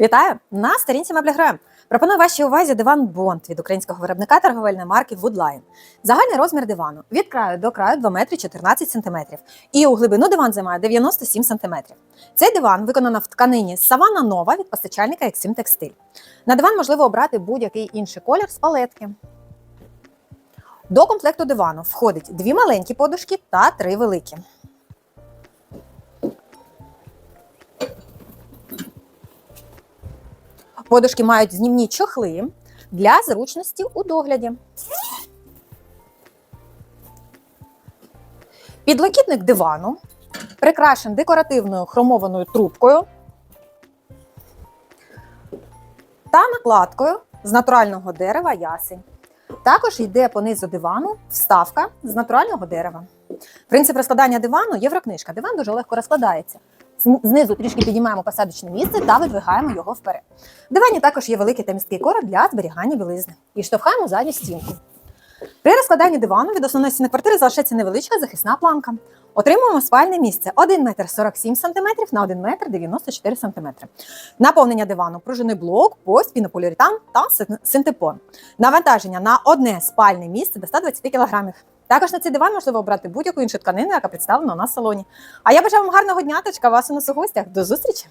Вітаю! На сторінці Меблігрем. Пропоную вашій увазі диван Бонд від українського виробника торговельної марки Woodline. Загальний розмір дивану від краю до краю 2 метри 14 сантиметрів. І у глибину диван займає 97 сантиметрів. Цей диван виконано в тканині Савана Нова від постачальника Exim Textile. На диван можливо обрати будь-який інший колір з палетки. До комплекту дивану входить дві маленькі подушки та три великі. Подушки мають знімні чохли для зручності у догляді. Підлокітник дивану прикрашен декоративною хромованою трубкою та накладкою з натурального дерева ясень. Також йде по низу дивану вставка з натурального дерева. Принцип розкладання дивану єврокнижка. Диван дуже легко розкладається. Зн- Знизу трішки піднімаємо посадочне місце та видвигаємо його вперед. В дивані також є великий та місткий короб для зберігання білизни. І штовхаємо задню стінку. При розкладанні дивану від основної стіни квартири залишається невеличка захисна планка. Отримуємо спальне місце 1 метр 47 см на 1 метр 94 см. Наповнення дивану пружинний блок, пост, пінополіуретан та синтепон. Навантаження на одне спальне місце до 120 кг. Також на цей диван можливо обрати будь-яку іншу тканину, яка представлена у нас в салоні. А я бажаю вам гарного дня, точка вас у нас у гостях. До зустрічі!